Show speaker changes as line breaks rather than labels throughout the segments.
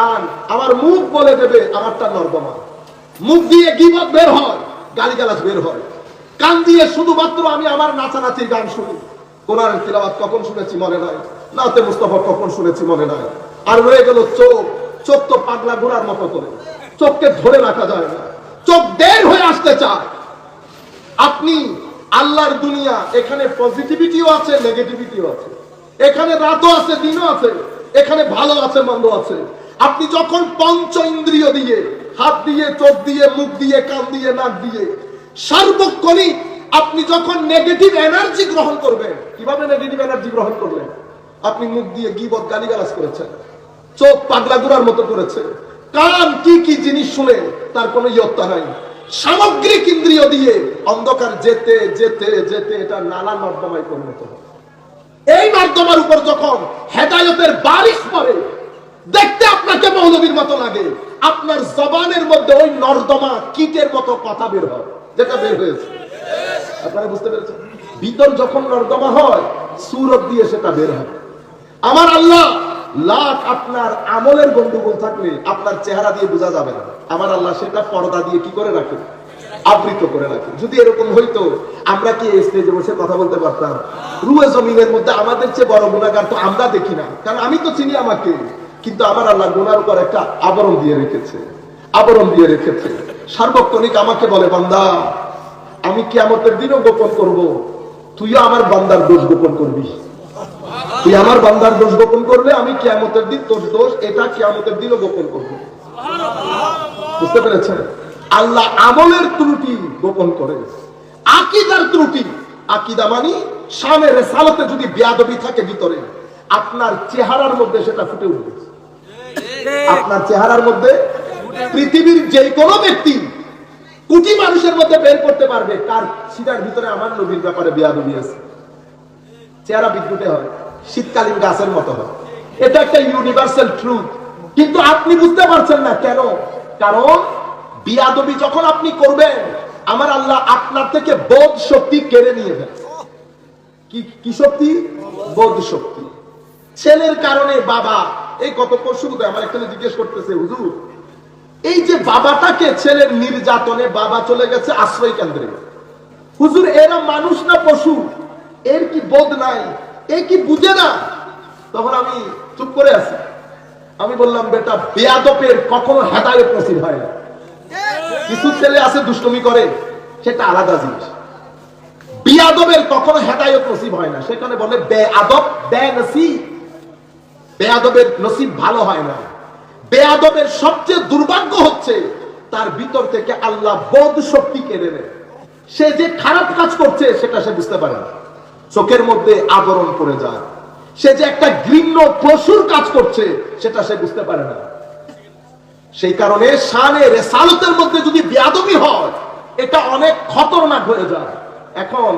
কান আমার মুখ বলে দেবে, আমারটা নর্দমা। মুখ দিয়ে গিবত বের হয়, গালিগালাজ বের হয়। কান দিয়ে শুধুমাত্র আমি আমার নাচানাচির গান শুনি। কোরআনের তিলাওয়াত কখন শুনেছি মনে নাই? নাতে মুস্তফা কখন শুনেছি মনে নাই? আর রয়ে গেল চোখ চোখ তো পাগলা ঘোড়ার মতো করে। চোখকে ধরে রাখা যায় না। চোখ বের হয়ে আসতে চায়। আপনি, আল্লাহর দুনিয়া, এখানে পজিটিভিটিও আছে নেগেটিভিটিও আছে। এখানে রাতও আছে, দিনও আছে। এখানে ভালো আছে মন্দ আছে। আপনি যখন পঞ্চ ইন্দ্রিয় দিয়ে, হাত দিয়ে, চোখ দিয়ে, মুখ দিয়ে, কান দিয়ে, নাক দিয়ে, সার্বক্ষণিক আপনি যখন নেগেটিভ এনার্জি গ্রহণ করবেন, কীভাবে নেগেটিভ এনার্জি গ্রহণ করলেন? আপনি মুখ দিয়ে গিবত গালিগালাজ করেছেন, চোখ পাগলা গুড়ার মতো করেছে কান কি কি জিনিস শুনে তার কোনো ইয়ত্তা নাই। সামগ্রিক ইন্দ্রিয় দিয়ে অন্ধকার যেতে যেতে যেতে এটা নানা নর্দমায় পরিণত হয়। এই নর্দমার উপর যখন হেদায়তের বারিশ পড়ে দেখতে আপনাকে মৌলবীর মতো লাগে। আপনার জবানের মধ্যে ওই নর্দমা কীটের মতো কথা বের হয়, যেটা বের হয়েছে। আপনারা বুঝতে পেরেছেন? ভিতর যখন নর্দমা হয়, সুরত দিয়ে সেটা বের হয়। আমার আল্লাহ লাখ আপনার আমলের গন্ডগোল থাকলে আপনার চেহারা দিয়ে বোঝা যাবে না। আমার আল্লাহ সেটা পর্দা দিয়ে কি করে রাখে? আবৃত করে রাখে। যদি এরকম হইতো, আমরা কি স্টেজে বসে কথা বলতে পারতাম? রুয়ে জমিনের মধ্যে আমাদের চেয়ে বড় গুণাগার তো আমরা দেখি না। কারণ আমি তো চিনি আমাকে। কিন্তু আমার আল্লাহ গুনার উপর একটা আবরণ দিয়ে রেখেছে। আবরণ দিয়ে রেখেছে। সার্বক্ষণিক আমাকে বলে, বান্দা, আমি কিয়ামতের দিনও গোপন করব। তুইও আমার বান্দার দোষ গোপন করবি। তুই আমার বান্দার দোষ গোপন করলে আমি কিয়ামতের দিন তোর দোষ, এটা কিয়ামতের দিনও গোপন করব। বুঝতে পেরেছেন? আল্লাহ আমলের ত্রুটি গোপন করে। আকিদার ত্রুটি। আকিদা মানি সামনে রেসালতে যদি বেয়াদবি থাকে ভিতরে, আপনার চেহারার মধ্যে সেটা ফুটে উঠবে। আপনার চেহারার মধ্যে পৃথিবীর যে কোনো ব্যক্তি কোটি মানুষের মধ্যে বের করতে পারবে। কার সিটার ভিতরে আমার নবীর ব্যাপারে বেয়াদবি আছে। চেহারা বিদ্যুটে হয়, শীতকালীন গাছের মতো হয়। এটা একটা ইউনিভার্সাল ট্রুথ কিন্তু আপনি বুঝতে পারছেন না কেন? কারণ বিয়াদবি যখন আপনি করবেন, আমার আল্লাহ আপনার থেকে বোধ শক্তি কেড়ে নিয়ে কি কি শক্তি? বোধ শক্তি। ছেলের কারণে বাবা এই গত পরশু বোধহয় আমার এখানে জিজ্ঞেস করতেছে, হুজুর, এই যে বাবাটাকে ছেলের নির্যাতনে বাবা চলে গেছে আশ্রয় কেন্দ্রে, হুজুর, এরা মানুষ না পশু? এর কি বোধ নাই? এ কি বুঝে না? তখন আমি চুপ করে আছি। আমি বললাম, বেটা, বেয়াদপের কখনো হেদায়ত নসিব হয় না। কিছু ছেলে আছে দুষ্টমি করে, সেটা আলাদা জিনিস। বিয়াদবের কখনো হেদায়ত নসিব হয় না। সেখানে বলে বেআদব বে নসিব বেয়াদবের নসিব ভালো হয় না। বেয়াদবের সবচেয়ে দুর্ভাগ্য হচ্ছে, তার ভিতর থেকে আল্লাহ বোধ শক্তি কেড়ে নেয়। সে যে খারাপ কাজ করছে, সেটা সে বুঝতে পারে না। চোখের মধ্যে আবরণ পড়ে যায়। সে যে একটা ঘৃণ্য পশুর কাজ করছে, সেটা সে বুঝতে পারে না। সেই কারণে শানে রেসালতের মধ্যে যদি বেয়াদবি হয়, এটা অনেক খতরনাক হয়ে যায়। এখন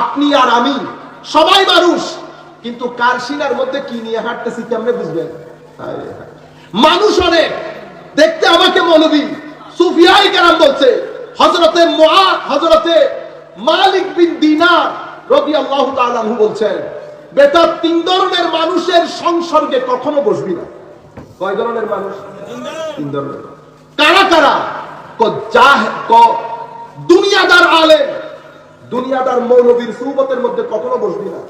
আপনি আর আমি সবাই মানুষ কিন্তু কার সিনার মধ্যে কি নিয়ে হাঁটতেছি কেমনে বুঝবেন। মানুষ অনেক। দেখতে আমাকে মৌলবী সুফিয়াই কেরাম বলছে হজরতে মুআদ হজরতে মালিক বিন দিনার রবি আল্লাহ তাআলাহু বলছেন, বেটা, তিন ধরনের মানুষের সংসর্গে কখনো বসবি না। কয় ধরনের মানুষ? তিন ধরনের। কারা কারা? ক জাহ ক দুনিয়াদার আলেম। দুনিয়াদার মৌলবীর সুবতের মধ্যে কখনো বসবি না।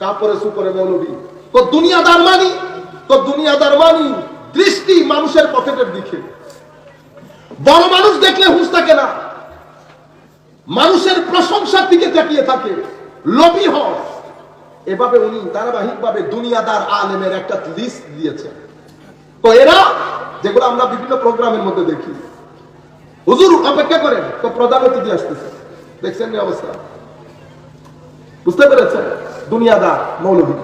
তারপরে সুপরে মৌলবী। তো দুনিয়াদার মানি, তো দুনিয়াদার মানি দৃষ্টি মানুষের পকেটের দিকে। বড় মানুষ দেখলে হুঁশ থাকে না। মানুষের প্রশংসার দিকে তাকিয়ে থাকে। লোভী হয় এভাবে উনি ধারাবাহিক ভাবে দুনিয়াদার আলেমের একটা লিস্ট দিয়েছেন। তো এরা, যেগুলো আমরা বিভিন্ন প্রোগ্রামের মধ্যে দেখি। হুজুর, অপেক্ষা করেন। তো প্রধান অতিথি আসতেছে। দেখছেন অবস্থা? বুঝতে পেরেছেন? দুনিয়াদার মৌলভী।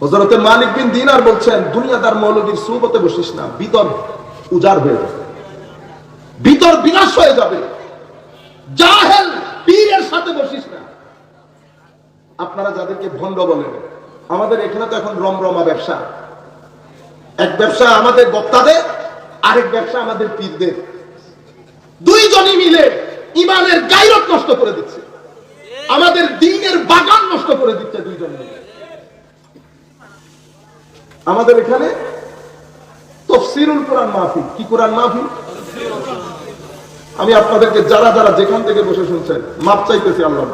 হজরতে মালিক বিন দিনার বলছেন, দুনিয়াদার সুবতে বসিস না উজাড় হয়ে যাবে। ভিতর বিনাশ হয়ে যাবে। জাহেল পীরের সাথে বসিস না। আপনারা যাদেরকে ভণ্ড বলেন, আমাদের এখানে তো এখন রমরমা ব্যবসা। এক ব্যবসা আমাদের বক্তাদের, আরেক ব্যবসা আমাদের পীরদের। দুইজনই মিলে ইমানের গাইরত নষ্ট করে দিচ্ছে। আমাদের দিনের বাগান নষ্ট করে দিচ্ছে দুইজন আমাদের এখানে তফসিরুল কোরআন মাহফিল। কি কোরআন মাহফিল? আমি আপনাদেরকে যারা যারা যেখান থেকে বসে শুনছেন, মাপ চাইতেছি আল্লাহর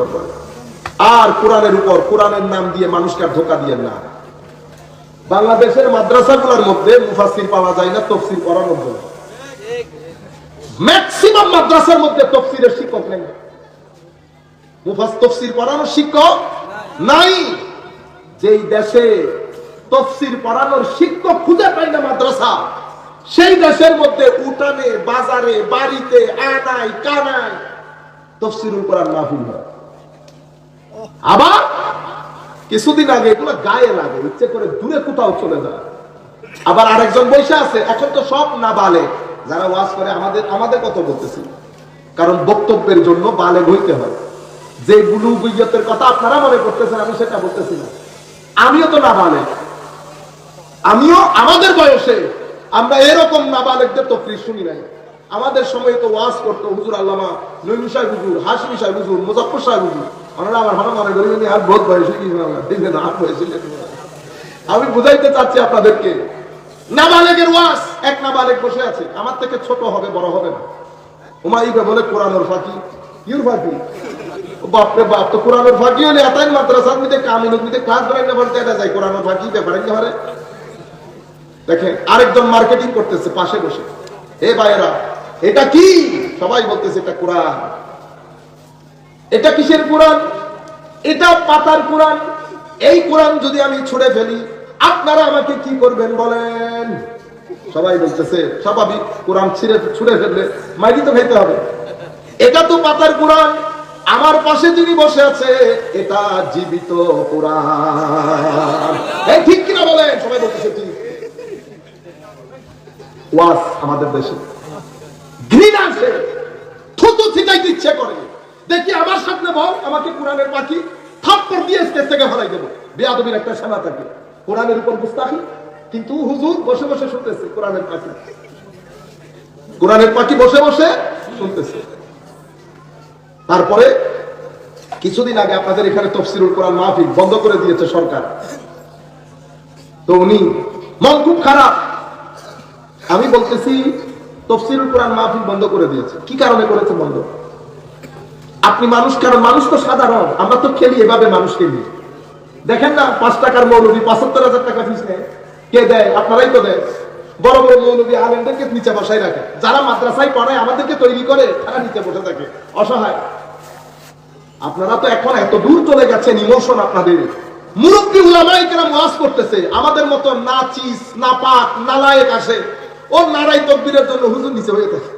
আর কোরআনের উপর, কোরআনের নাম দিয়ে মানুষকে আর ধোকা দিয়ে না। বাংলাদেশের মাদ্রাসাগুলোর মধ্যে মুফাসির পাওয়া যায় না তফসির পড়ানো যায় ম্যাক্সিমাম মাদ্রাসার মধ্যে তফসিরের শিক্ষক নেই। পড়ানোর শিক্ষক? নাই। যেই দেশে তফসির পড়ানোর শিক্ষক খুঁজে না মাদ্রাসা, সেই দেশের মধ্যে উঠানে, বাজারে, বাড়িতে মাহফিল হয়। আবার কিছুদিন আগে এগুলো গায়ে লাগে, ইচ্ছে করে দূরে কোথাও চলে যায়। আবার আরেকজন বসে আছে, এখন তো সব না বালে যারা ওয়াজ করে আমাদের আমাদের কত বলতেছি। কারণ বক্তব্যের জন্য বালে হইতে হয়। যে গুলু বৈয়তের কথা আপনারা মনে করতেছেন, আমি সেটা বলতেছি না। আমিও তো না বালে আমিও আমাদের বয়সে আমরা এরকম নাবালেকদের তফরিস শুনি নাই। আমাদের সময় তো ওয়াজ করতো হুজুর আল্লামা নইমু সাহেব হুজুর হাসমি সাহেব হুজুর মুজাফর সাহেব হুজুর। ওনারা আমার ভালো মনে করি আর বহুত বয়স দেখবেন আর বয়স আমি বুঝাইতে চাচ্ছি আপনাদেরকে নাবালেগের ওয়াজ, এক নাবালেগ বসে আছে। আমার থেকে ছোট হবে, বড় হবে না। হুমায়ুকে বলে কোরআনোর ফাঁকি ইউর ফাঁকি বাপরে বাপ, তো কোরআনোর ফাঁকি হলে এতাই মাদ্রাসার মধ্যে কামিনুর মধ্যে ক্লাস ধরে বলতে এটা যায় কোরআনোর ফাঁকি ব্যাপারে কি দেখেন, আরেকজন মার্কেটিং করতেছে, পাশে বসে। এ ভাইয়েরা, এটা কি? সবাই বলতেছে, এটা কোরআন। এটা কিসের কোরআন? এটা পাতার কোরআন। এই কোরআন যদি আমি ছুড়ে ফেলি, আপনারা আমাকে কি করবেন বলেন? সবাই বলতেছে, স্বাভাবিক, কোরআন ছিঁড়ে, ছুড়ে ফেললে মাইরি তো খাইতে হবে। এটা তো পাতার কোরআন। আমার পাশে যিনি বসে আছে, এটা জীবিত ঠিক কিনা সবাই বলতেছে ঠিক। আমাদের দেশে। ঘৃণা আসে থুতু করে। দেখি আমার সামনে বল, আমাকে কোরআনের পাখি থাপ্পড় দিয়ে স্টেজ থেকে ফেলাই দেবো। বেয়াদবির একটা সেনা থাকে। কোরআনের উপর মুস্তাহি কিন্তু হুজুর বসে বসে শুনতেছে কোরআনের পাখি। কোরআনের পাখি বসে বসে শুনতেছে। তারপরে কিছুদিন আগে আপনাদের এখানে তফসিরুল কোরআন মাহফিল বন্ধ করে দিয়েছে সরকার। তো উনি, মন খুব খারাপ। আমি বলতেছি, তফসিরুল কোরআন মাহফিল বন্ধ করে দিয়েছে। কি কারণে করেছে বন্ধ আপনি মানুষ কারণ মানুষ তো সাধারণ। আমরা তো খেলি এভাবে মানুষকে নিয়ে। দেখেন না, পাঁচ টাকার মৌলবী, পঁচাত্তর হাজার টাকা ফিস নেয়। কে দেয়? আপনারাই তো দেয় বড় বড় মৌলবী, আলেমদেরকে নিচে বসাই রাখে। যারা মাদ্রাসায় পড়ায়, আমাদেরকে তৈরি করে, তারা নিচে বসে থাকে। অসহায়। আপনারা তো এখন এত দূর চলে গেছেন, ইমোশন আপনাদের। মুরব্বী উলামাইকেরা ওয়াজ করতেছে, আমাদের মতো না চিস না পাক নালায়েক আসে। ও নারাই তকবীরের জন্য হুজুর নিচে হয়ে থাকে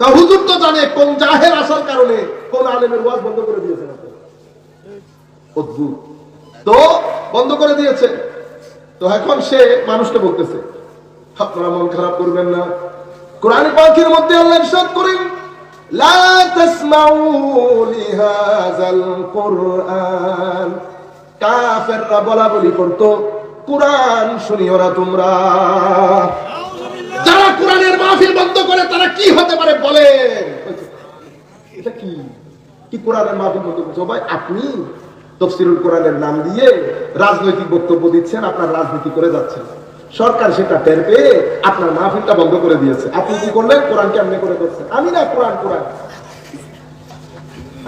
কারণ হুজুর তো জানে কোন জাহের আসার কারণে কোন আলেমের ওয়াজ বন্ধ করে দিয়েছেন। অদ্ভুত। তো বন্ধ করে দিয়েছে। তো এখন সে মানুষকে বলতেছে, আপনারা মন খারাপ করবেন না। কোরআন পাখির মধ্যে আল্লাহ করেন লা তাসমাউ লিহাযাল কুরআন। কাফেররা বলা বলি করতো, কোরআন শুনিও না তোমরা। যারা কোরআনের মাহফিল বন্ধ করে, তারা কি হতে পারে বলেন এটা কি? কি কোরআনের মাহফিল বন্ধ করছে? ভাই, আপনি তফসিরুল কোরআনের নাম দিয়ে রাজনৈতিক বক্তব্য দিচ্ছেন, আপনার রাজনীতি করে যাচ্ছেন। সরকার সেটা টের পেয়ে আপনার মাহফিলটা বন্ধ করে দিয়েছে। আপনি কি করলেন? কোরআন কেমনি করে করছেন আমি না কোরআন কোরআন।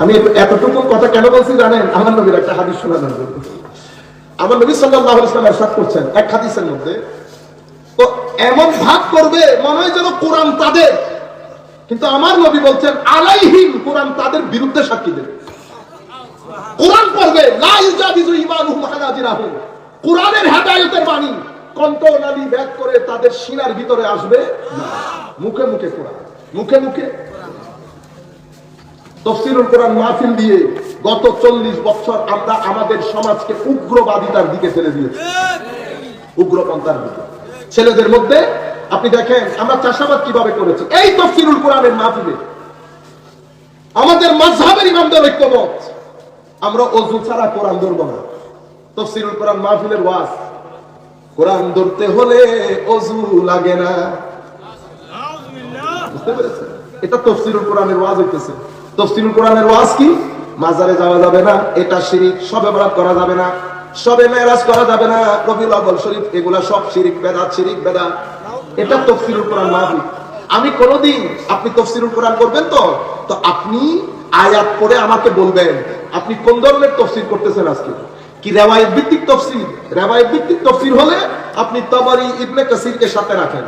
আমি এতটুকু কথা কেন বলছি জানেন? আমার নবীর একটা হাদিস শোনা জানব আমার নবী সাল্লাহ ইসলাম সাত করছেন এক হাদিসের মধ্যে, তো এমন ভাগ করবে, মনে হয় যেন কোরআন তাদের। কিন্তু আমার নবী বলছেন, আলাইহিম, কোরআন তাদের বিরুদ্ধে সাক্ষী দেবে। কোরআন পড়বে কোরআনের হেদায়তের বাণী। ব্যাগ করে তাদের সিনার ভিতরে আসবে? মুখে মুখে কোরআন। মুখে মুখে। তফসিরুল কোরআন মাহফিল দিয়ে গত চল্লিশ বছর আমরা আমাদের সমাজকে উগ্রবাদিতার দিকে ফেলে দিয়েছি। উগ্রপন্থার দিকে। ছেলেদের মধ্যে, আপনি দেখেন, আমরা চাষাবাদ কীভাবে করেছি? এই তফসিরুল কোরআনের মাহফিলে। আমাদের মাঝহাবের ইমামদের ঐক্যমত। আমরা অজু ছাড়া কোরআন ধরবো না। তফসিরুল কোরআন মাহফিলের ওয়াজ। কোরআন ধরতে হলে অজু লাগে না। বুঝতে পেরেছেন? এটা তফসিরুল কোরআনের ওয়াজ হইতেছে। তফসিরুল কোরআনের ওয়াজ কি? মাজারে যাওয়া যাবে না এটা শিরিক সবে বরাত করা যাবে না সবে মেরাজ করা যাবে না রবিউল আউয়াল শরীফ এগুলা সব শিরিক বেদাত শিরিক বেদাত। এটা তফসিরুল কোরআন মাহফিল। আমি কোনদিন আপনি তফসিরুল কোরআন করবেন তো? তো আপনি আয়াত পড়ে আমাকে বলবেন আপনি কোন ধরনের তফসির করতেছেন আজকে? কি রেওয়ায়ত ভিত্তিক তফসির রেওয়ায়ত ভিত্তিক তফসির হলে আপনি তবারি ইবনে কাসিরকে সাথে রাখেন।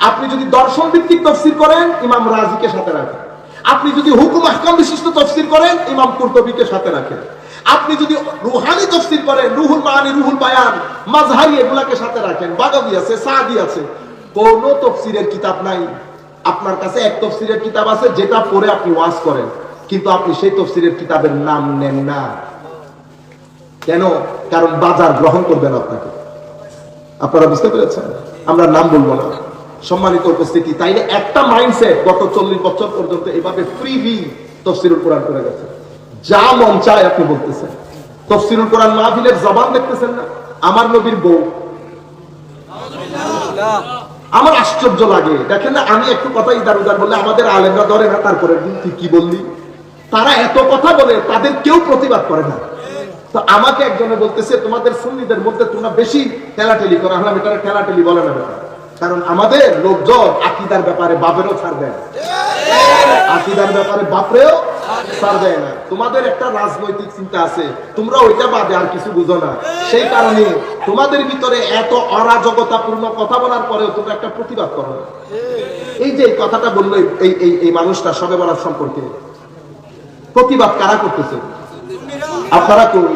আপনি যদি দর্শন ভিত্তিক তফসির করেন, ইমাম রাজিকে সাথে রাখেন। আপনি যদি হুকুম আহকাম বিশিষ্ট তফসির করেন, ইমাম কুরতবিকে সাথে রাখেন। আপনি যদি রুহানি তফসির করেন, রুহুল মানি রুহুল বায়ান মাঝহারি এগুলাকে সাথে রাখেন। বাগাবি আছে, সাদি আছে। কোন তফসিরের কিতাব নাই। আপনার কাছে এক তফসিরের কিতাব আছে, যেটা পড়ে আপনি ওয়াজ করেন। কিন্তু আপনি সেই তফসিরের কিতাবের নাম নেন না। কেন কারণ বাজার গ্রহণ করবেন আপনাকে। আপনারা বুঝতে পেরেছেন? আমরা নাম বলব না। সম্মানিত উপস্থিতি, তাইলে একটা মাইন্ডসেট গত চল্লিশ বছর পর্যন্ত এভাবে ফ্রিলি তফসিরুল কোরআন করে গেছে। যা মন চায় আপনি বলতেছেন। তফসিরুল কোরআন মাহফিলের জবান দেখতেছেন না? আমার নবীর বউ। আমার আশ্চর্য লাগে। দেখেন না, আমি একটু কথা ইদার উদার বললে আমাদের আলেমরা ধরে না, তারপরে তুই কি বললি? তারা এত কথা বলে, তাদের কেউ প্রতিবাদ করে না। তো আমাকে একজনে বলতেছে, তোমাদের সুন্নিদের মধ্যে তোমরা বেশি ঠেলাঠেলি করো। আমরা এটা ঠেলাঠেলি বলে না। কারণ আমাদের লোকজন আকিদার ব্যাপারে বাপেরও ছাড় দেয় আকিদার ব্যাপারে বাপরেও ছাড় দেয় না। তোমাদের একটা রাজনৈতিক চিন্তা আছে, তোমরা ওইটা বাদে আর কিছু বুঝো না। সেই কারণে তোমাদের ভিতরে এত অরাজকতাপূর্ণ কথা বলার পরেও তোমরা একটা প্রতিবাদ করো। এই যে কথাটা বলল এই এই এই মানুষটা সবে বলার সম্পর্কে, প্রতিবাদ কারা করতেছে? আপনারা করুন।